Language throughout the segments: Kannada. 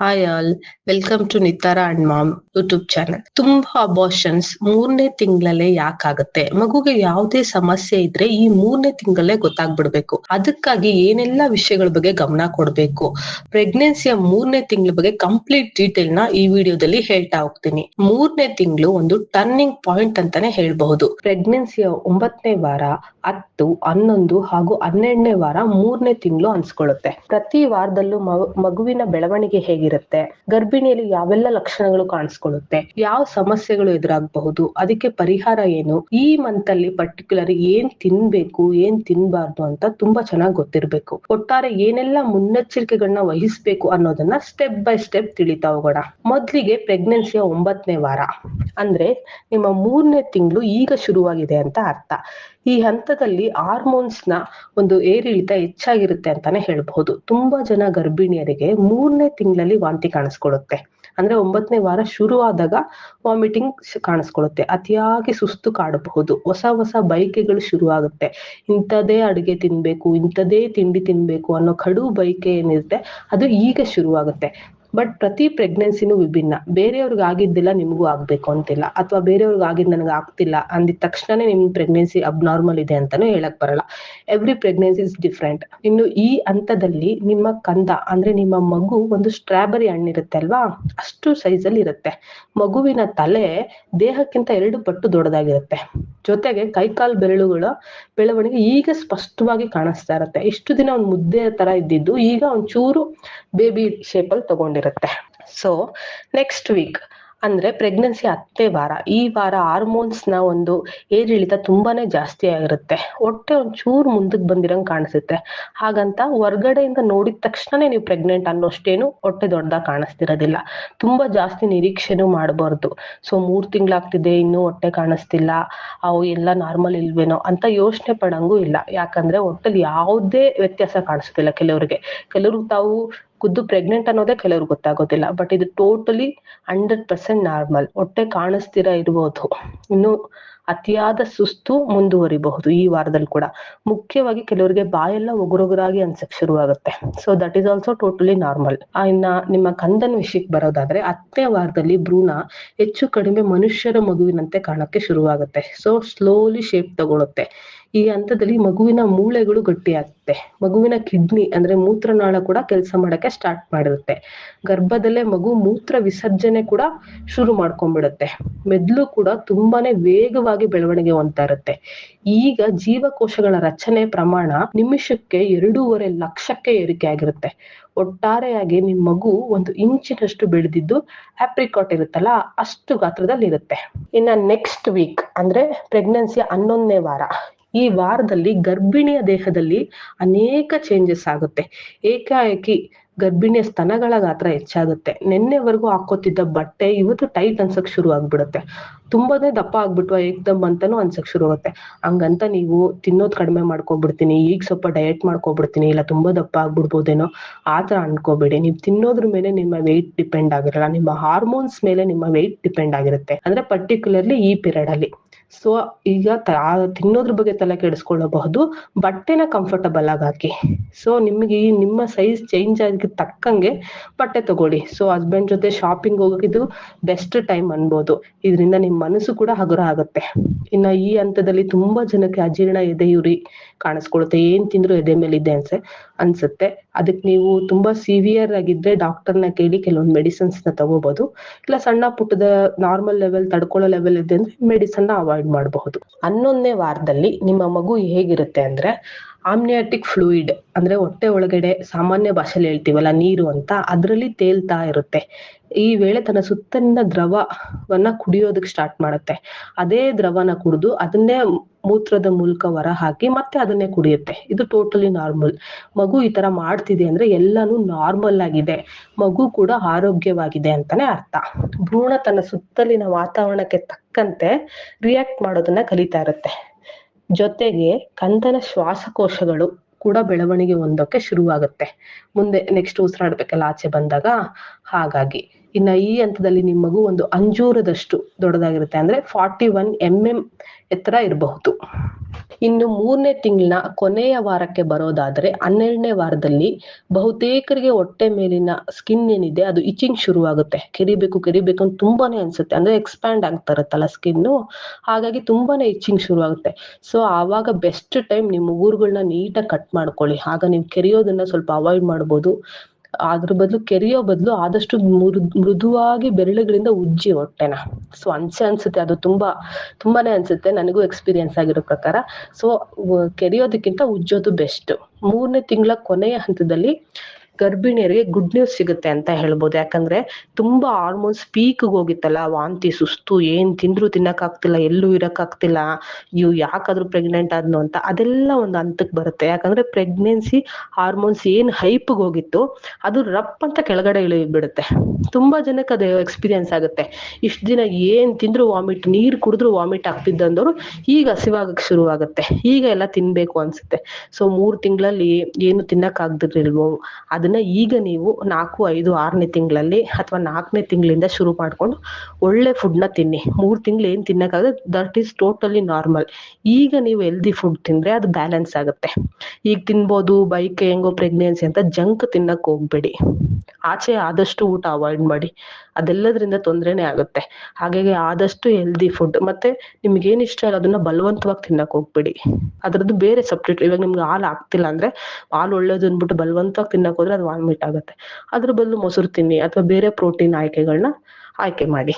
Hi all welcome to Nitara and mom YouTube channel ತುಂಬಾ ಅಬಾರ್ಷನ್ಸ್ ಮೂರನೇ ತಿಂಗಳಲ್ಲೇ ಯಾಕಾಗುತ್ತೆ? ಮಗುಗೆ ಯಾವುದೇ ಸಮಸ್ಯೆ ಇದ್ರೆ ಈ ಮೂರನೇ ತಿಂಗಳಲ್ಲೇ ಗೊತ್ತಾಗ್ಬಿಡ್ಬೇಕು. ಅದಕ್ಕಾಗಿ ಏನೆಲ್ಲಾ ವಿಷಯಗಳ ಬಗ್ಗೆ ಗಮನ ಕೊಡ್ಬೇಕು. ಪ್ರೆಗ್ನೆನ್ಸಿಯ ಮೂರನೇ ತಿಂಗಳ ಬಗ್ಗೆ ಕಂಪ್ಲೀಟ್ ಡೀಟೇಲ್ನ ಈ ವಿಡಿಯೋದಲ್ಲಿ ಹೇಳ್ತಾ ಹೋಗ್ತೀನಿ. ಮೂರನೇ ತಿಂಗಳು ಒಂದು ಟರ್ನಿಂಗ್ ಪಾಯಿಂಟ್ ಅಂತಾನೆ ಹೇಳ್ಬಹುದು. ಪ್ರೆಗ್ನೆನ್ಸಿಯ ಒಂಬತ್ತನೇ ವಾರ, ಹತ್ತು, ಹನ್ನೊಂದು ಹಾಗೂ ಹನ್ನೆರಡನೇ ವಾರ ಮೂರನೇ ತಿಂಗಳು ಅನ್ಸ್ಕೊಳ್ಳುತ್ತೆ. ಪ್ರತಿ ವಾರದಲ್ಲೂ ಮಗುವಿನ ಬೆಳವಣಿಗೆ ಹೇಗಿರುತ್ತೆ ಗರ್ಭಿಣಿಯಲ್ಲಿ ಯಾವೆಲ್ಲ ಲಕ್ಷಣಗಳು ಕಾಣಿಸ್ಕೊಳ್ಳುತ್ತೆ? ಯಾವ ಸಮಸ್ಯೆಗಳು ಎದುರಾಗಬಹುದು? ಅದಕ್ಕೆ ಪರಿಹಾರ ಏನು? ಈ ಮಂತ್ ಅಲ್ಲಿ ಪರ್ಟಿಕ್ಯುಲರ್ ಏನ್ ತಿನ್ಬೇಕು, ಏನ್ ತಿನ್ಬಾರ್ದು ಅಂತ ತುಂಬಾ ಚೆನ್ನಾಗಿ ಗೊತ್ತಿರ್ಬೇಕು. ಒಟ್ಟಾರೆ ಏನೆಲ್ಲ ಮುನ್ನೆಚ್ಚರಿಕೆಗಳನ್ನ ವಹಿಸ್ಬೇಕು ಅನ್ನೋದನ್ನ ಸ್ಟೆಪ್ ಬೈ ಸ್ಟೆಪ್ ತಿಳಿತಾ ಹೋಗೋಣ. ಮೊದ್ಲಿಗೆ ಪ್ರೆಗ್ನೆನ್ಸಿಯ ಒಂಬತ್ತನೇ ವಾರ. ಅಂದ್ರೆ ನಿಮ್ಮ ಮೂರನೇ ತಿಂಗಳು ಈಗ ಶುರುವಾಗಿದೆ ಅಂತ ಅರ್ಥ. ಈ ಹಂತದಲ್ಲಿ ಹಾರ್ಮೋನ್ಸ್ನ ಒಂದು ಏರಿಳಿತ ಹೆಚ್ಚಾಗಿರುತ್ತೆ ಅಂತಾನೆ ಹೇಳ್ಬಹುದು ತುಂಬಾ ಜನ ಗರ್ಭಿಣಿಯರಿಗೆ ಮೂರನೇ ತಿಂಗಳಲ್ಲಿ ವಾಂತಿ ಕಾಣಿಸ್ಕೊಡುತ್ತೆ ಅಂದ್ರೆ ಒಂಬತ್ತನೇ ವಾರ ಶುರು ಆದಾಗ ವಾಮಿಟಿಂಗ್ ಕಾಣಿಸ್ಕೊಳ್ಳುತ್ತೆ. ಅತಿಯಾಗಿ ಸುಸ್ತು ಕಾಡಬಹುದು. ಹೊಸ ಹೊಸ ಬೈಕೆಗಳು ಶುರು ಆಗುತ್ತೆ ಇಂಥದೇ ಅಡುಗೆ ತಿನ್ಬೇಕು, ಇಂಥದೇ ತಿಂಡಿ ತಿನ್ಬೇಕು ಅನ್ನೋ ಕಡು ಬೈಕೆ ಏನಿರುತ್ತೆ, ಅದು ಈಗ ಶುರುವಾಗುತ್ತೆ. ಬಟ್ ಪ್ರತಿ ಪ್ರೆಗ್ನೆನ್ಸಿನೂ ವಿಭಿನ್ನ. ಬೇರೆಯವ್ರಿಗೆ ಆಗಿದ್ದಿಲ್ಲ ನಿಮಗೂ ಆಗ್ಬೇಕು ಅಂತಿಲ್ಲ. ಅಥವಾ ಬೇರೆಯವ್ರಿಗೆ ಆಗಿದ್ ನನಗೆ ಆಗ್ತಿಲ್ಲ ಅಂದಿದ ತಕ್ಷಣನೇ ನಿಮ್ ಪ್ರೆಗ್ನೆನ್ಸಿ ಅಬ್ನಾರ್ಮಲ್ ಇದೆ ಅಂತಾನೂ ಹೇಳಕ್ ಬರಲ್ಲ. ಎವ್ರಿ ಪ್ರೆಗ್ನೆನ್ಸಿ ಇಸ್ ಡಿಫ್ರೆಂಟ್ ಇನ್ನು ಈ ಹಂತದಲ್ಲಿ ನಿಮ್ಮ ಕಂದ, ಅಂದ್ರೆ ನಿಮ್ಮ ಮಗು ಒಂದು ಸ್ಟ್ರಾಬೆರಿ ಹಣ್ಣಿರುತ್ತೆ ಅಲ್ವಾ? ಅಷ್ಟು ಸೈಜ್ ಅಲ್ಲಿ ಇರುತ್ತೆ. ಮಗುವಿನ ತಲೆ ದೇಹಕ್ಕಿಂತ ಎರಡು ಪಟ್ಟು ದೊಡ್ಡದಾಗಿರುತ್ತೆ. ಜೊತೆಗೆ ಕೈಕಾಲ್ ಬೆರಳುಗಳ ಬೆಳವಣಿಗೆ ಈಗ ಸ್ಪಷ್ಟವಾಗಿ ಕಾಣಿಸ್ತಾ ಇರುತ್ತೆ. ಇಷ್ಟು ದಿನ ಒಂದು ಮುದ್ದೆ ತರ ಇದ್ದಿದ್ದು, ಈಗ ಒಂಚೂರು ಬೇಬಿ ಶೇಪ್ ಅಲ್ಲಿ ತಗೊಂಡಿರುತ್ತೆ ಸೊ ನೆಕ್ಸ್ಟ್ ವೀಕ್ ಅಂದ್ರೆ ಪ್ರೆಗ್ನೆನ್ಸಿ ಹತ್ತೇ ವಾರ, ಈ ವಾರ ಹಾರ್ಮೋನ್ಸ್ನ ಒಂದು ಏರಿಳಿತ ತುಂಬಾನೇ ಜಾಸ್ತಿ ಆಗಿರುತ್ತೆ. ಹೊಟ್ಟೆ ಒಂಚೂರು ಮುಂದಕ್ಕೆ ಬಂದಿರಂಗ್ ಕಾಣಿಸುತ್ತೆ. ಹಾಗಂತ ಹೊರ್ಗಡೆಯಿಂದ ನೋಡಿದ ತಕ್ಷಣನೇ ನೀವು ಪ್ರೆಗ್ನೆಂಟ್ ಅನ್ನೋಷ್ಟೇನು ಹೊಟ್ಟೆ ದೊಡ್ಡದಾಗ ಕಾಣಿಸ್ತಿರೋದಿಲ್ಲ. ತುಂಬಾ ಜಾಸ್ತಿ ನಿರೀಕ್ಷೆನೂ ಮಾಡಬಾರ್ದು. ಸೊ ಮೂರ್ ತಿಂಗಳಾಗ್ತಿದೆ, ಇನ್ನೂ ಹೊಟ್ಟೆ ಕಾಣಿಸ್ತಿಲ್ಲ, ಅವು ಎಲ್ಲ ನಾರ್ಮಲ್ ಇಲ್ವೇನೋ ಅಂತ ಯೋಚನೆ ಪಡಂಗೂ ಇಲ್ಲ. ಯಾಕಂದ್ರೆ ಹೊಟ್ಟೆಲಿ ಯಾವುದೇ ವ್ಯತ್ಯಾಸ ಕಾಣಿಸ್ತಿಲ್ಲ ಕೆಲವರಿಗೆ. ಕೆಲವರು ತಾವು ಖುದ್ದು ಪ್ರೆಗ್ನೆಂಟ್ ಅನ್ನೋದೇ ಕೆಲವ್ರಿಗೆ ಗೊತ್ತಾಗೋದಿಲ್ಲ ಬಟ್ ಇದು ಟೋಟಲಿ ಹಂಡ್ರೆಡ್ ಪರ್ಸೆಂಟ್ ನಾರ್ಮಲ್ ಹೊಟ್ಟೆ ಕಾಣಿಸ್ತಿರ ಇರ್ಬೋದು. ಇನ್ನು ಅತಿಯಾದ ಸುಸ್ತು ಮುಂದುವರಿಬಹುದು ಈ ವಾರದಲ್ಲಿ ಕೂಡ. ಮುಖ್ಯವಾಗಿ ಕೆಲವರಿಗೆ ಬಾಯೆಲ್ಲ ಒಗುರೊಗುರಾಗಿ ಅನ್ಸಕ್ ಶುರುವಾಗುತ್ತೆ. So that is also totally normal ಇನ್ನ ನಿಮ್ಮ ಕಂದನ್ ವಿಷಯಕ್ಕೆ ಬರೋದಾದ್ರೆ ಹತ್ತನೇ ವಾರದಲ್ಲಿ ಭ್ರೂಣ ಹೆಚ್ಚು ಕಡಿಮೆ ಮನುಷ್ಯರ ಮಗುವಿನಂತೆ ಕಾಣಕ್ಕೆ ಶುರುವಾಗುತ್ತೆ. ಸೊ ಸ್ಲೋಲಿ ಶೇಪ್ ತಗೊಳುತ್ತೆ. ಈ ಹಂತದಲ್ಲಿ ಮಗುವಿನ ಮೂಳೆಗಳು ಗಟ್ಟಿಯಾಗುತ್ತೆ. ಮಗುವಿನ ಕಿಡ್ನಿ ಅಂದ್ರೆ ಮೂತ್ರನಾಳ ಕೂಡ ಕೆಲಸ ಮಾಡಕ್ಕೆ ಸ್ಟಾರ್ಟ್ ಮಾಡಿರುತ್ತೆ. ಗರ್ಭದಲ್ಲೇ ಮಗು ಮೂತ್ರ ವಿಸರ್ಜನೆ ಕೂಡ ಶುರು ಮಾಡ್ಕೊಂಡ್ಬಿಡುತ್ತೆ. ಮೆದ್ಲು ಕೂಡ ತುಂಬಾನೇ ವೇಗವಾಗಿ ಬೆಳವಣಿಗೆ ಹೊಂದ್ತಾ ಇರುತ್ತೆ. ಈಗ ಜೀವಕೋಶಗಳ ರಚನೆ ಪ್ರಮಾಣ ನಿಮಿಷಕ್ಕೆ ಎರಡೂವರೆ ಲಕ್ಷಕ್ಕೆ ಏರಿಕೆ ಆಗಿರುತ್ತೆ. ಒಟ್ಟಾರೆಯಾಗಿ ನಿಮ್ ಮಗು ಒಂದು ಇಂಚಿನಷ್ಟು ಬೆಳೆದಿದ್ದು ಆಪ್ರಿಕಾಟ್ ಇರುತ್ತಲ್ಲ, ಅಷ್ಟು ಗಾತ್ರದಲ್ಲಿ ಇರುತ್ತೆ ಇನ್ನ ನೆಕ್ಸ್ಟ್ ವೀಕ್ ಅಂದ್ರೆ ಪ್ರೆಗ್ನೆನ್ಸಿ ಹನ್ನೊಂದನೇ ವಾರ. ಈ ವಾರದಲ್ಲಿ ಗರ್ಭಿಣಿಯ ದೇಹದಲ್ಲಿ ಅನೇಕ ಚೇಂಜಸ್ ಆಗುತ್ತೆ. ಏಕಾಏಕಿ ಗರ್ಭಿಣಿಯ ಸ್ತನಗಳ ಗಾತ್ರ ಹೆಚ್ಚಾಗುತ್ತೆ. ನಿನ್ನೆವರೆಗೂ ಹಾಕೋತಿದ್ದ ಬಟ್ಟೆ ಇವತ್ತು ಟೈಟ್ ಅನ್ಸಕ್ ಶುರು ಆಗ್ಬಿಡುತ್ತೆ. ತುಂಬಾನೇ ದಪ್ಪ ಆಗ್ಬಿಟ್ವ ಏಕ್ದಮ್ ಅಂತಾನು ಅನ್ಸಕ್ ಶುರು ಆಗುತ್ತೆ. ಹಂಗಂತ ನೀವು ತಿನ್ನೋದ್ ಕಡಿಮೆ ಮಾಡ್ಕೊಬಿಡ್ತೀನಿ, ಈಗ ಸ್ವಲ್ಪ ಡಯಟ್ ಮಾಡ್ಕೊಬಿಡ್ತೀನಿ, ಇಲ್ಲ ತುಂಬಾ ದಪ್ಪ ಆಗ್ಬಿಡ್ಬೋದೇನೋ ಆತರ ಅನ್ಕೋಬೇಡಿ. ನೀವು ತಿನ್ನೋದ್ರ ಮೇಲೆ ನಿಮ್ಮ ವೆಯ್ಟ್ ಡಿಪೆಂಡ್ ಆಗಿರಲ್ಲ. ನಿಮ್ಮ ಹಾರ್ಮೋನ್ಸ್ ಮೇಲೆ ನಿಮ್ಮ ವೆಯ್ಟ್ ಡಿಪೆಂಡ್ ಆಗಿರುತ್ತೆ. ಅಂದ್ರೆ ಪರ್ಟಿಕ್ಯುಲರ್ಲಿ ಈ ಪಿರಿಯಡ್ ಅಲ್ಲಿ. ಸೊ ಈಗ ತಿನ್ನೋದ್ರ ಬಗ್ಗೆ ತಲೆ ಕೆಡಿಸ್ಕೊಳ್ಳಬಹುದು, ಬಟ್ಟೆನ ಕಂಫರ್ಟಬಲ್ ಆಗಿ ಹಾಕಿ. ಸೊ ನಿಮಗೆ ಈ ನಿಮ್ಮ ಸೈಜ್ ಚೇಂಜ್ ಆಗಿ ತಕ್ಕಂಗೆ ಬಟ್ಟೆ ತಗೊಳ್ಳಿ. ಸೊ ಹಸ್ಬೆಂಡ್ ಜೊತೆ ಶಾಪಿಂಗ್ ಹೋಗೋಕಿದು ಬೆಸ್ಟ್ ಟೈಮ್ ಅನ್ಬೋದು. ಇದರಿಂದ ನಿಮ್ ಮನಸ್ಸು ಕೂಡ ಹಗುರ ಆಗುತ್ತೆ. ಇನ್ನ ಈ ಹಂತದಲ್ಲಿ ತುಂಬಾ ಜನಕ್ಕೆ ಅಜೀರ್ಣ ಎದೆ ಯುರಿ ಕಾಣಿಸ್ಕೊಳ್ಳುತ್ತೆ ಏನ್ ತಿಂದ್ರು ಎದೆ ಮೇಲೆ ಇದೆ ಅನ್ಸೆ. ಅನ್ಸುತ್ತೆ. ಅದಕ್ಕೆ ನೀವು ತುಂಬಾ ಸಿವಿಯರ್ ಆಗಿದ್ರೆ ಡಾಕ್ಟರ್ನ ಕೇಳಿ ಕೆಲವೊಂದು ಮೆಡಿಸಿನ್ಸ್ನ ತಗೋಬಹುದು ಇಲ್ಲ ಸಣ್ಣ ಪುಟ್ಟದ ನಾರ್ಮಲ್ ಲೆವೆಲ್ ತಡ್ಕೊಳ್ಳೋ ಲೆವೆಲ್ ಇದೆ ಅಂದ್ರೆ ಮೆಡಿಸನ್ ಅವಾಯ್ಡ್ ಮಾಡಬಹುದು. ಹನ್ನೊಂದನೇ ವಾರದಲ್ಲಿ ನಿಮ್ಮ ಮಗು ಹೇಗಿರುತ್ತೆ ಅಂದ್ರೆ ಆಮ್ನಿಯಾಟಿಕ್ ಫ್ಲೂಯಿಡ್ ಅಂದ್ರೆ ಹೊಟ್ಟೆ ಒಳಗಡೆ ಸಾಮಾನ್ಯ ಭಾಷೆಯಲ್ಲಿ ಹೇಳ್ತೀವಲ್ಲ, ನೀರು ಅಂತ, ಅದ್ರಲ್ಲಿ ತೇಲ್ತಾ ಇರುತ್ತೆ. ಈ ವೇಳೆ ತನ್ನ ಸುತ್ತಲಿನ ದ್ರವವನ್ನ ಕುಡಿಯೋದಕ್ಕೆ ಸ್ಟಾರ್ಟ್ ಮಾಡುತ್ತೆ. ಅದೇ ದ್ರವನ ಕುಡಿದು ಅದನ್ನೇ ಮೂತ್ರದ ಮೂಲಕ ಹೊರ ಹಾಕಿ ಮತ್ತೆ ಅದನ್ನೇ ಕುಡಿಯುತ್ತೆ. ಇದು ಟೋಟಲಿ ನಾರ್ಮಲ್ ಮಗು ಈ ತರ ಮಾಡ್ತಿದೆ ಅಂದ್ರೆ ಎಲ್ಲಾನು ನಾರ್ಮಲ್ ಆಗಿದೆ. ಮಗು ಕೂಡ ಆರೋಗ್ಯವಾಗಿದೆ ಅಂತಾನೆ ಅರ್ಥ. ಭ್ರೂಣ ತನ್ನ ಸುತ್ತಲಿನ ವಾತಾವರಣಕ್ಕೆ ತಕ್ಕಂತೆ ರಿಯಾಕ್ಟ್ ಮಾಡೋದನ್ನ ಕಲಿತಾ ಇರುತ್ತೆ. ಜೊತೆಗೆ ಕಂದನ ಶ್ವಾಸಕೋಶಗಳು ಕೂಡ ಬೆಳವಣಿಗೆ ಹೊಂದೋಕೆ ಶುರುವಾಗುತ್ತೆ. ಮುಂದೆ ನೆಕ್ಸ್ಟ್ ಉಸಿರಾಡ್ಬೇಕಲ್ಲ ಆಚೆ ಬಂದಾಗ ಹಾಗಾಗಿ. ಇನ್ನ ಈ ಹಂತದಲ್ಲಿ ನಿಮ್ಮ ಮಗು ಒಂದು ಅಂಜೂರದಷ್ಟು ದೊಡ್ಡದಾಗಿರುತ್ತೆ. ಅಂದ್ರೆ ಫಾರ್ಟಿ ಒನ್ ಎಂ ಎಂ ಎತ್ತರ ಇರಬಹುದು. ಇನ್ನು ಮೂರನೇ ತಿಂಗಳ ಕೊನೆಯ ವಾರಕ್ಕೆ ಬರೋದಾದ್ರೆ ಹನ್ನೆರಡನೇ ವಾರದಲ್ಲಿ ಬಹುತೇಕರಿಗೆ ಹೊಟ್ಟೆ ಮೇಲಿನ ಸ್ಕಿನ್ ಏನಿದೆ ಅದು ಇಚಿಂಗ್ ಶುರುವಾಗುತ್ತೆ. ಕೆರಿಬೇಕು ಕೆರಿಬೇಕು ಅಂತ ತುಂಬಾನೇ ಅನ್ಸುತ್ತೆ. ಅಂದ್ರೆ ಎಕ್ಸ್ಪ್ಯಾಂಡ್ ಆಗ್ತಾ ಇರುತ್ತಲ್ಲ ಸ್ಕಿನ್ ಹಾಗಾಗಿ ತುಂಬಾನೇ ಇಚಿಂಗ್ ಶುರುವಾಗುತ್ತೆ. ಸೊ ಆವಾಗ ಬೆಸ್ಟ್ ಟೈಮ್ ನಿಮ್ಮ ಉಗುರುಗಳನ್ನ ನೀಟಾಗಿ ಕಟ್ ಮಾಡ್ಕೊಳ್ಳಿ. ಆಗ ನೀವು ಕೆರೆಯೋದನ್ನ ಸ್ವಲ್ಪ ಅವಾಯ್ಡ್ ಮಾಡ್ಬೋದು. ಅದ್ರ ಬದಲು ಕೆರೆಯೋ ಬದಲು ಆದಷ್ಟು ಮೃದುವಾಗಿ ಬೆರಳುಗಳಿಂದ ಉಜ್ಜಿ ಹೊಟ್ಟೆನ. ಸೊ ಅನ್ಸೆ ಅನ್ಸುತ್ತೆ. ಅದು ತುಂಬಾ, ತುಂಬಾನೇ ಅನ್ಸುತ್ತೆ. ನನಗೂ ಎಕ್ಸ್ಪೀರಿಯನ್ಸ್ ಆಗಿರೋ ಪ್ರಕಾರ. ಸೊ ಕೆರೆಯೋದಕ್ಕಿಂತ ಉಜ್ಜೋದು ಬೆಸ್ಟ್ ಮೂರನೇ ತಿಂಗಳ ಕೊನೆಯ ಹಂತದಲ್ಲಿ ಗರ್ಭಿಣಿಯರಿಗೆ ಗುಡ್ ನ್ಯೂಸ್ ಸಿಗುತ್ತೆ ಅಂತ ಹೇಳ್ಬೋದು. ಯಾಕಂದ್ರೆ ತುಂಬಾ ಹಾರ್ಮೋನ್ಸ್ ಪೀಕ್ ಹೋಗಿತ್ತಲ್ಲ ವಾಂತಿ ಸುಸ್ತು, ಏನ್ ತಿಂದ್ರು ತಿನ್ನಕ್ ಆಗ್ತಿಲ್ಲ, ಎಲ್ಲೂ ಇರಕ್ ಆಗ್ತಿಲ್ಲ, ಇವ್ ಯಾಕಾದ್ರೂ ಪ್ರೆಗ್ನೆಂಟ್ ಆದ್ನು ಅಂತ, ಅದೆಲ್ಲ ಒಂದು ಹಂತಕ್ ಬರುತ್ತೆ. ಯಾಕಂದ್ರೆ ಪ್ರೆಗ್ನೆನ್ಸಿ ಹಾರ್ಮೋನ್ಸ್ ಏನ್ ಹೈಪ್ ಹೋಗಿತ್ತು, ಅದು ರಪ್ ಅಂತ ಕೆಳಗಡೆ ಇಳಿಬಿಡುತ್ತೆ. ತುಂಬಾ ಜನಕ್ಕೆ ಅದು ಎಕ್ಸ್ಪೀರಿಯನ್ಸ್ ಆಗುತ್ತೆ. ಇಷ್ಟ ದಿನ ಏನ್ ತಿಂದ್ರು ವಾಮಿಟ್ ನೀರ್ ಕುಡಿದ್ರು ವಾಮಿಟ್ ಆಗ್ತಿದ್ದಂದ್ರು ಈಗ ಹಸಿವಾಗಕ್ ಶುರುವಾಗುತ್ತೆ. ಈಗ ಎಲ್ಲ ತಿನ್ಬೇಕು ಅನ್ಸುತ್ತೆ. ಸೊ ಮೂರ್ ತಿಂಗಳಲ್ಲಿ ಏನು ತಿನ್ನಕ್ ಆಗ್ದಿರ್ಲಿಲ್ವೋ ಅದನ್ನ ಈಗ ನೀವು ನಾಲ್ಕು, ಐದು, ಆರನೇ ತಿಂಗಳಲ್ಲಿ ಅಥವಾ ನಾಲ್ಕನೇ ತಿಂಗಳಿಂದ ಶುರು ಮಾಡ್ಕೊಂಡು ಒಳ್ಳೆ ಫುಡ್ನ ತಿನ್ನಿ. ಮೂರ್ ತಿಂಗಳು ಏನ್ ತಿನ್ನಕ್ಕಾಗದೆ ದಟ್ ಈಸ್ ಟೋಟಲಿ ನಾರ್ಮಲ್ ಈಗ ನೀವು ಹೆಲ್ದಿ ಫುಡ್ ತಿಂದ್ರೆ ಅದು ಬ್ಯಾಲೆನ್ಸ್ ಆಗುತ್ತೆ. ಈಗ ತಿನ್ಬೋದು, ಬೈಕ್ ಹೆಂಗೋ ಪ್ರೆಗ್ನೆನ್ಸಿ ಅಂತ ಜಂಕ್ ತಿನ್ನಕ್ ಹೋಗ್ಬೇಡಿ. ಆಚೆ ಆದಷ್ಟು ಊಟ ಅವಾಯ್ಡ್ ಮಾಡಿ. ಅದೆಲ್ಲದ್ರಿಂದ ತೊಂದ್ರೆನೇ ಆಗುತ್ತೆ. ಹಾಗಾಗಿ ಆದಷ್ಟು ಹೆಲ್ದಿ ಫುಡ್ ಮತ್ತೆ ನಿಮ್ಗೆ ಏನ್ ಇಷ್ಟ ಇಲ್ಲ, ಅದನ್ನ ಬಲವಂತವಾಗಿ ತಿನ್ನಕ್ ಹೋಗ್ಬೇಡಿ. ಅದ್ರದ್ದು ಬೇರೆ ಸಪ್ರೇಟ್ ಇವಾಗ ನಿಮ್ಗೆ ಹಾಲು ಆಗ್ತಿಲ್ಲ ಅಂದ್ರೆ ಹಾಲು ಒಳ್ಳೇದು ಅಂದ್ಬಿಟ್ಟು ಬಲವಂತವಾಗಿ ತಿನ್ನಕ್ ಹೋದ್ರೆ ಅದು ವಾಮಿಟ್ ಆಗುತ್ತೆ. ಅದ್ರ ಬದಲು ಮೊಸರು ತಿನ್ನಿ ಅಥವಾ ಬೇರೆ ಪ್ರೋಟೀನ್ ಆಯ್ಕೆಗಳನ್ನ ಆಯ್ಕೆ ಮಾಡಿ.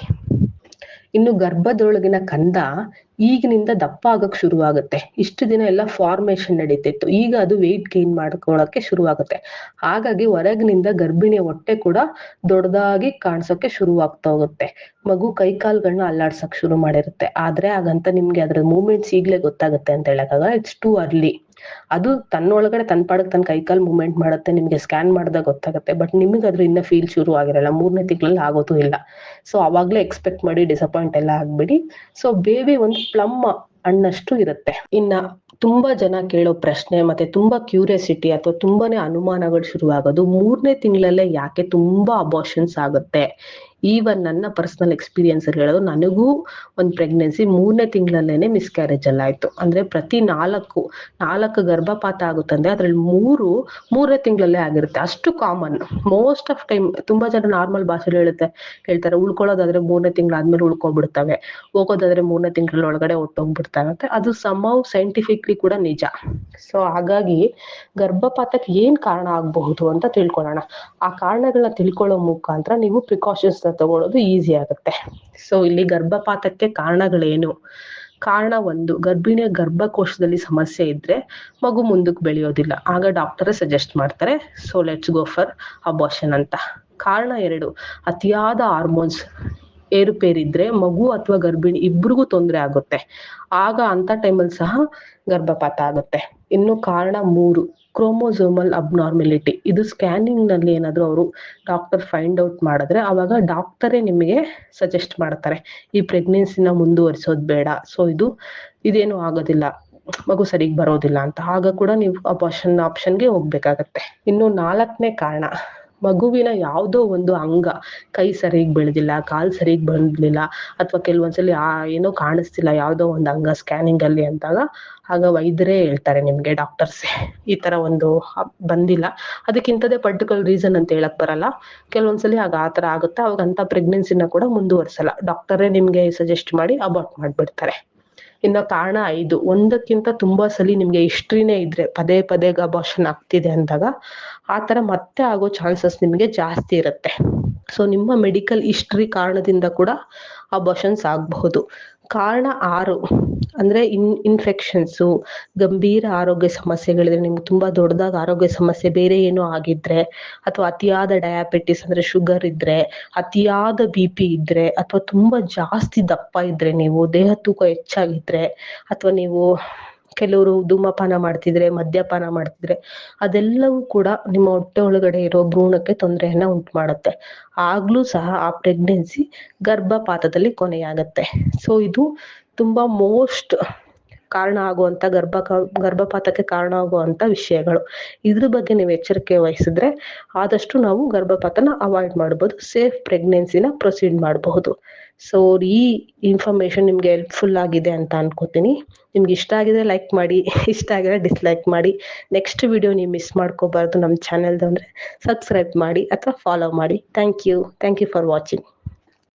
ಇನ್ನು ಗರ್ಭದೊಳಗಿನ ಕಂದ ಈಗಿನಿಂದ ದಪ್ಪ ಆಗಕ್ ಶುರುವಾಗುತ್ತೆ. ಇಷ್ಟು ದಿನ ಎಲ್ಲ ಫಾರ್ಮೇಶನ್ ನಡೀತಿತ್ತು. ಈಗ ಅದು ವೆಯ್ಟ್ ಗೇನ್ ಮಾಡ್ಕೊಳಕ್ಕೆ ಶುರುವಾಗುತ್ತೆ. ಹಾಗಾಗಿ ಹೊರಗಿನಿಂದ ಗರ್ಭಿಣಿಯ ಹೊಟ್ಟೆ ಕೂಡ ದೊಡ್ಡದಾಗಿ ಕಾಣಿಸೋಕೆ ಆಗ್ತಾ ಹೋಗುತ್ತೆ. ಮಗು ಕೈ ಕಾಲ್ಗಳನ್ನ ಅಲ್ಲಾಡ್ಸಕ್ ಶುರು ಮಾಡಿರುತ್ತೆ. ಆದ್ರೆ ಹಾಗಂತ ನಿಮ್ಗೆ ಅದ್ರ ಮೂಮೆಂಟ್ಸ್ ಈಗ್ಲೇ ಗೊತ್ತಾಗುತ್ತೆ ಅಂತ ಹೇಳಕ್ಕಾಗ ಇಟ್ಸ್ ಟೂ ಅರ್ಲಿ ಅದು ತನ್ನೊಳಗಡೆ, ತನ್ನ ಪಾಡಕ್ ತನ್ನ ಕೈಕಾಲ್ ಮೂವ್ಮೆಂಟ್ ಮಾಡುತ್ತೆ. ನಿಮ್ಗೆ ಸ್ಕ್ಯಾನ್ ಮಾಡಿದಾಗ ಗೊತ್ತಾಗುತ್ತೆ. ಬಟ್ ನಿಮಗೆ ಅದ್ರ ಇನ್ನ ಫೀಲ್ ಶುರು ಆಗಿರಲ್ಲ. ಮೂರನೇ ತಿಂಗಳಲ್ಲಿ ಆಗೋದು ಇಲ್ಲ. ಸೊ ಅವಾಗ್ಲೇ ಎಕ್ಸ್ಪೆಕ್ಟ್ ಮಾಡಿ ಡಿಸಪಾಯಿಂಟ್ ಎಲ್ಲ ಆಗ್ಬಿಡಿ. ಸೊ ಬೇಬಿ ಒಂದು ಪ್ಲಮ್ ಹಣ್ಣಷ್ಟು ಇರುತ್ತೆ. ಇನ್ನ ತುಂಬಾ ಜನ ಕೇಳೋ ಪ್ರಶ್ನೆ ಮತ್ತೆ ತುಂಬಾ ಕ್ಯೂರಿಯಾಸಿಟಿ ಅಥವಾ ತುಂಬಾನೇ ಅನುಮಾನಗಳು ಶುರುವಾಗೋದು ಮೂರನೇ ತಿಂಗಳಲ್ಲೇ ಯಾಕೆ ತುಂಬಾ ಅಬಾರ್ಷನ್ಸ್ ಆಗುತ್ತೆ? ಈವನ್ ನನ್ನ ಪರ್ಸನಲ್ ಎಕ್ಸ್ಪೀರಿಯನ್ಸ್ ಅಲ್ಲಿ ಹೇಳೋದು ನನಗೂ ಒಂದು ಪ್ರೆಗ್ನೆನ್ಸಿ ಮೂರನೇ ತಿಂಗಳಲ್ಲೇನೆ ಮಿಸ್ಕ್ಯಾರೇಜ್ ಎಲ್ಲ ಆಯ್ತು. ಅಂದ್ರೆ ಪ್ರತಿ ನಾಲ್ಕು ನಾಲ್ಕು ಗರ್ಭಪಾತ ಆಗುತ್ತಂದ್ರೆ ಅದ್ರಲ್ಲಿ ಮೂರು, ಮೂರನೇ ತಿಂಗಳಲ್ಲೇ ಆಗಿರುತ್ತೆ. ಅಷ್ಟು ಕಾಮನ್ ಮೋಸ್ಟ್ ಆಫ್ ಟೈಮ್ ತುಂಬಾ ಜನ ನಾರ್ಮಲ್ ಭಾಷೆಲಿ ಹೇಳುತ್ತೆ, ಹೇಳ್ತಾರೆ ಉಳ್ಕೊಳ್ಳೋದಾದ್ರೆ ಮೂರನೇ ತಿಂಗಳಾದ್ಮೇಲೆ ಉಳ್ಕೊಬಿಡ್ತವೆ ಹೋಗೋದಾದ್ರೆ ಮೂರನೇ ತಿಂಗಳ ಒಳಗಡೆ ಹೊಟ್ಟೋಗ್ಬಿಡ್ತಾವೆ ಅದು ಸಮೌ ಸೈಂಟಿಫಿಕ್ಲಿ ಕೂಡ ನಿಜ. ಸೊ ಹಾಗಾಗಿ ಗರ್ಭಪಾತಕ್ಕೆ ಏನ್ ಕಾರಣ ಆಗಬಹುದು ಅಂತ ತಿಳ್ಕೊಳ್ಳೋಣ. ಆ ಕಾರಣಗಳನ್ನ ತಿಳ್ಕೊಳ್ಳೋ ಮುಖಾಂತರ ನೀವು ಪ್ರಿಕಾಷನ್ಸ್ ತಗೊಳ್ಳೋದು ಈಸಿ ಆಗುತ್ತೆ. ಸೊ ಇಲ್ಲಿ ಗರ್ಭಪಾತಕ್ಕೆ ಕಾರಣಗಳೇನು? ಕಾರಣ ಒಂದು, ಗರ್ಭಿಣಿಯ ಗರ್ಭಕೋಶದಲ್ಲಿ ಸಮಸ್ಯೆ ಇದ್ರೆ ಮಗು ಮುಂದಕ್ಕೆ ಬೆಳೆಯೋದಿಲ್ಲ. ಆಗ ಡಾಕ್ಟರೇ ಸಜೆಸ್ಟ್ ಮಾಡ್ತಾರೆ so let's go for abortion ಅಂತ. ಕಾರಣ ಎರಡು, ಅತಿಯಾದ ಹಾರ್ಮೋನ್ಸ್ ಏರುಪೇರಿದ್ರೆ ಮಗು ಅಥವಾ ಗರ್ಭಿಣಿ ಇಬ್ರಿಗೂ ತೊಂದರೆ ಆಗುತ್ತೆ. ಆಗ ಅಂತ ಟೈಮಲ್ಲಿ ಸಹ ಗರ್ಭಪಾತ ಆಗುತ್ತೆ. ಇನ್ನು ಕಾರಣ ಮೂರು ಕ್ರೋಮೋಸೋಮಲ್ ಅಬ್ನಾರ್ಮಿಲಿಟಿ ಇದು ಸ್ಕ್ಯಾನಿಂಗ್ನಲ್ಲಿ ಏನಾದ್ರು ಅವರು ಡಾಕ್ಟರ್ ಫೈಂಡ್ ಔಟ್ ಮಾಡಿದ್ರೆ ಅವಾಗ ಡಾಕ್ಟರೇ ನಿಮಗೆ ಸಜೆಸ್ಟ್ ಮಾಡ್ತಾರೆ, ಈ ಪ್ರೆಗ್ನೆನ್ಸಿನ ಮುಂದುವರಿಸೋದು ಬೇಡ. ಸೊ ಇದು, ಇದೇನು ಆಗೋದಿಲ್ಲ, ಮಗು ಸರಿಗ್ ಬರೋದಿಲ್ಲ ಅಂತ. ಆಗ ಕೂಡ ನೀವು ಅಪಾರ್ಷನ್ ಆಪ್ಷನ್ಗೆ ಹೋಗ್ಬೇಕಾಗತ್ತೆ. ಇನ್ನು ನಾಲ್ಕನೇ ಕಾರಣ. ಮಗುವಿನ ಯಾವುದೋ ಒಂದು ಅಂಗ ಕೈ ಸರಿಗ್ ಬೆಳೆದಿಲ್ಲ, ಕಾಲ್ ಸರಿಗ್ ಬಂದಿಲ್ಲ ಅಥವಾ ಕೆಲವೊಂದ್ಸಲಿ ಆ ಏನೋ ಕಾಣಿಸ್ತಿಲ್ಲ ಯಾವುದೋ ಒಂದು ಅಂಗ ಸ್ಕ್ಯಾನಿಂಗ್ ಅಲ್ಲಿ ಅಂತಾಗ ಆಗ ವೈದ್ಯರೇ ಹೇಳ್ತಾರೆ ನಿಮ್ಗೆ ಡಾಕ್ಟರ್ಸ್ ಈ ತರ ಒಂದು ಬಂದಿಲ್ಲ. ಅದಕ್ಕಿಂತದೇ ಪರ್ಟಿಕ್ಯುಲರ್ ರೀಸನ್ ಅಂತ ಹೇಳಕ್ ಬರಲ್ಲ. ಕೆಲವೊಂದ್ಸಲಿ ಆಗ ಆ ತರ ಆಗುತ್ತೆ, ಅವಾಗ ಅಂತ ಪ್ರೆಗ್ನೆನ್ಸಿನ ಕೂಡ ಮುಂದುವರ್ಸಲ್ಲ. ಡಾಕ್ಟರೇ ನಿಮ್ಗೆ ಸಜೆಸ್ಟ್ ಮಾಡಿ ಅಬಾರ್ಟ್ ಮಾಡ್ಬಿಡ್ತಾರೆ. ಇನ್ನ ಕಾರಣ ಐದು. ಒಂದಕ್ಕಿಂತ ತುಂಬಾ ಸಲಿ ನಿಮ್ಗೆ ಹಿಸ್ಟ್ರಿನೇ ಇದ್ರೆ ಪದೇ ಪದೇ ಗಬಾಷನ್ ಆಗ್ತಿದೆ ಅಂದಾಗ ಆ ತರ ಮತ್ತೆ ಆಗೋ ಚಾನ್ಸಸ್ ನಿಮ್ಗೆ ಜಾಸ್ತಿ ಇರುತ್ತೆ. ಸೊ ನಿಮ್ಮ ಮೆಡಿಕಲ್ ಹಿಸ್ಟ್ರಿ ಕಾರಣದಿಂದ ಕೂಡ ಅಬಾಷನ್ಸ್ ಆಗಬಹುದು. ಕಾರಣ ಆರು. ಅಂದ್ರೆ ಇನ್ ಇನ್ಫೆಕ್ಷನ್ಸು ಗಂಭೀರ ಆರೋಗ್ಯ ಸಮಸ್ಯೆಗಳಿದ್ರೆ ನಿಮ್ಗೆ ತುಂಬಾ ದೊಡ್ಡದಾದ ಆರೋಗ್ಯ ಸಮಸ್ಯೆ, ಬೇರೆ ಏನೋ ಆಗಿದ್ರೆ ಅಥವಾ ಅತಿಯಾದ ಡಯಾಬಿಟಿಸ್ ಅಂದ್ರೆ ಶುಗರ್ ಇದ್ರೆ, ಅತಿಯಾದ ಬಿ ಪಿ ಇದ್ರೆ ಅಥವಾ ತುಂಬಾ ಜಾಸ್ತಿ ದಪ್ಪ ಇದ್ರೆ ನೀವು, ದೇಹ ತೂಕ ಹೆಚ್ಚಾಗಿದ್ರೆ ಅಥವಾ ನೀವು ಕೆಲವರು ಧೂಮಪಾನ ಮಾಡ್ತಿದ್ರೆ, ಮದ್ಯಪಾನ ಮಾಡ್ತಿದ್ರೆ, ಅದೆಲ್ಲವೂ ಕೂಡ ನಿಮ್ಮ ಹೊಟ್ಟೆ ಒಳಗಡೆ ಇರೋ ಭ್ರೂಣಕ್ಕೆ ತೊಂದರೆಯನ್ನ ಉಂಟು ಮಾಡುತ್ತೆ ಆಗ್ಲೂ ಸಹ ಆ ಪ್ರೆಗ್ನೆನ್ಸಿ ಗರ್ಭಪಾತದಲ್ಲಿ ಕೊನೆಯಾಗತ್ತೆ. ಸೊ ಇದು ತುಂಬಾ ಮೋಸ್ಟ್ ಕಾರಣ ಆಗುವಂತ ಗರ್ಭ ಗರ್ಭಪಾತಕ್ಕೆ ಕಾರಣ ಆಗುವಂತ ವಿಷಯಗಳು. ಇದ್ರ ಬಗ್ಗೆ ನೀವು ಎಚ್ಚರಿಕೆ ವಹಿಸಿದ್ರೆ ಆದಷ್ಟು ನಾವು ಗರ್ಭಪಾತನ ಅವಾಯ್ಡ್ ಮಾಡಬಹುದು ಸೇಫ್ ಪ್ರೆಗ್ನೆನ್ಸಿನ ಪ್ರೊಸೀಡ್ ಮಾಡಬಹುದು. ಸೊ ಈ ಇನ್ಫಾರ್ಮೇಶನ್ ನಿಮ್ಗೆ ಹೆಲ್ಪ್ಫುಲ್ ಆಗಿದೆ ಅಂತ ಅನ್ಕೋತೀನಿ. ನಿಮ್ಗೆ ಇಷ್ಟ ಆಗಿದ್ರೆ ಲೈಕ್ ಮಾಡಿ, ಇಷ್ಟ ಆಗಿದ್ರೆ ಡಿಸ್ಲೈಕ್ ಮಾಡಿ. ನೆಕ್ಸ್ಟ್ ವಿಡಿಯೋ ನೀವು ಮಿಸ್ ಮಾಡ್ಕೋಬಾರ್ದು ನಮ್ಮ ಚಾನೆಲ್ದು ಅಂದರೆ ಸಬ್ಸ್ಕ್ರೈಬ್ ಮಾಡಿ ಅಥವಾ ಫಾಲೋ ಮಾಡಿ. Thank you thank you for watching